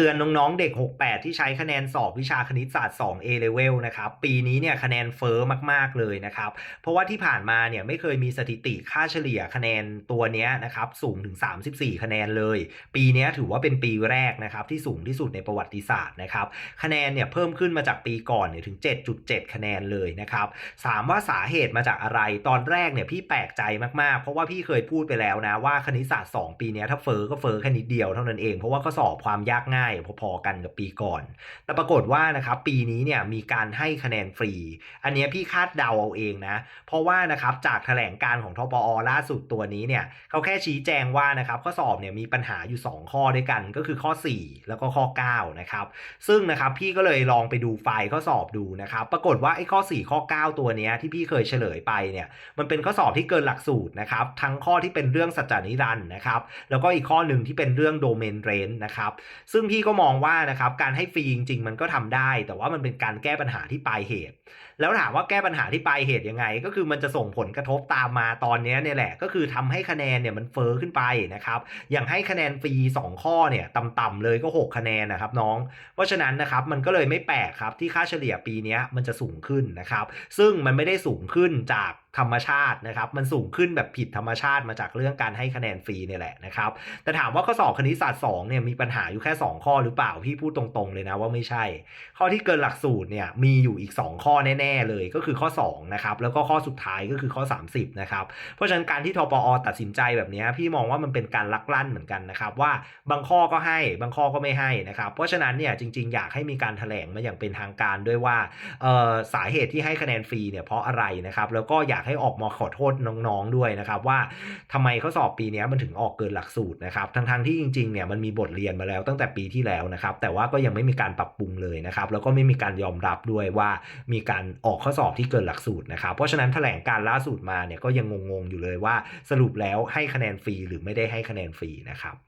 เตือนน้องๆเด็ก 68 ที่ใช้คะแนนสอบวิชาคณิตศาสตร์ 2 A level นะครับ ปีนี้เนี่ยคะแนนเฟอ้อมากๆเลยนะครับ เพราะว่าที่ผ่านมาเนี่ยไม่เคยมีสถิติค่าเฉลี่ยคะแนนตัวนี้นะครับสูงถึง 34 คะแนนเลย ปีนี้ถือว่าเป็นปีแรกนะครับที่สูงที่สุดในประวัติศาสตร์นะครับ คะแนนเนี่ยเพิ่มขึ้นมาจากปีก่อนเนี่ยถึง 7.7 คะแนนเลยนะครับถามว่าสาเหตุมาจากอะไร ตอนแรกเนี่ยพี่แปลกใจมากๆ เพราะว่าพี่เคยพูดไปแล้วนะว่าคณิตศาสตร์ 2 ปีนี้ถ้าเฟอก็เฟอแค่นิดเดียวเท่านั้นเอง เพราะว่าข้อสอบความยากง่ายพอๆกันกับปีก่อน แต่ปรากฏว่านะครับปีนี้เนี่ยมีการให้คะแนนฟรี อันนี้พี่คาดเดาเอาเองนะ เพราะว่านะครับจากแถลงการของทปอล่าสุดตัวนี้เนี่ยเขาแค่ชี้แจงว่านะครับข้อสอบเนี่ยมีปัญหาอยู่ 2 ข้อด้วยกันก็คือข้อ 4 แล้วก็ข้อ9นะครับซึ่งนะครับพี่ก็เลยลองไปดูไฟล์ข้อสอบดูนะครับปรากฏว่าไอ้ข้อ 4 ข้อ 9 ตัวนี้ที่พี่เคยเฉลยไปเนี่ยมันเป็นข้อสอบที่เกินหลักสูตรนะครับทั้งข้อที่เป็นเรื่องสัจจานิรันด์นะครับแล้วก็อีกข้อหนึ่งที่เป็นเรื่องโดเมนเรนนะครับซึ่งพี่ก็มองว่านะครับการให้ฟรีจริง ๆ มันก็ทำได้ แต่ว่ามันเป็นการแก้ปัญหาที่ปลายเหตุ แล้วถามว่าแก้ปัญหาที่ปลายเหตุยังไง ก็คือมันจะส่งผลกระทบตามมาตอนนี้เนี่ยแหละ ก็คือทำให้คะแนนเนี่ยมันเฟอ้อขึ้นไปนะครับอย่างให้คะแนนฟรี 2 ข้อเนี่ยต่ำๆเลยก็ 6 คะแนนนะครับน้อง เพราะฉะนั้นนะครับมันก็เลยไม่แปลกครับที่ค่าเฉลี่ยปีนี้มันจะสูงขึ้นนะครับซึ่งมันไม่ได้สูงขึ้นจากธรรมชาตินะครับมันสูงขึ้นแบบผิดธรรมชาติมาจากเรื่องการให้คะแนนฟรีเนี่ยแหละนะครับแต่ถามว่าข้อสอบคณิตศาสตร์2เนี่ยมีปัญหาอยู่แค่ 2 ข้อหรือเปล่าพี่พูดตรงๆเลยนะว่าไม่ใช่ ข้อที่เกินหลักสูตรเนี่ยมีอยู่อีก 2 ข้อแน่ๆเลยก็คือข้อ2นะครับแล้วก็ข้อสุดท้ายก็คือข้อ 30นะครับเพราะฉะนั้นการที่ทปอตัดสินใจแบบนี้พี่มองว่ามันเป็นการลักลั่นเหมือนกันนะครับว่าบางข้อก็ให้บางข้อก็ไม่ให้นะครับเพราะฉะนั้นเนี่ยจริง ๆ อยากให้มีการแถลงมาอย่างเป็นทางการด้วยว่าสาเหตุที่ให้คะแนนฟรีเนี่ยเพราะอะไรนะครับแล้วก็อยากากให้ออกมาขอโทษน้องๆด้วยนะครับว่าทำไมเข้อสอบปีนี้มันถึงออกเกินหลักสูตรนะครับทั้งๆที่จริงๆเนี่ยมันมีบทเรียนมาแล้วตั้งแต่ปีที่แล้วนะครับแต่ว่าก็ยังไม่มีการปรับปรุงเลยนะครับแล้วก็ไม่มีการยอมรับด้วยว่ามีการออกข้อสอบที่เกินหลักสูตรนะครับเพราะฉะนั้นแถลงการล่าสุดมาเนี่ยก็ยังงงๆอยู่เลยว่าสรุปแล้วให้คะแนนฟรีหรือไม่ได้ให้คะแนนฟรีนะครับ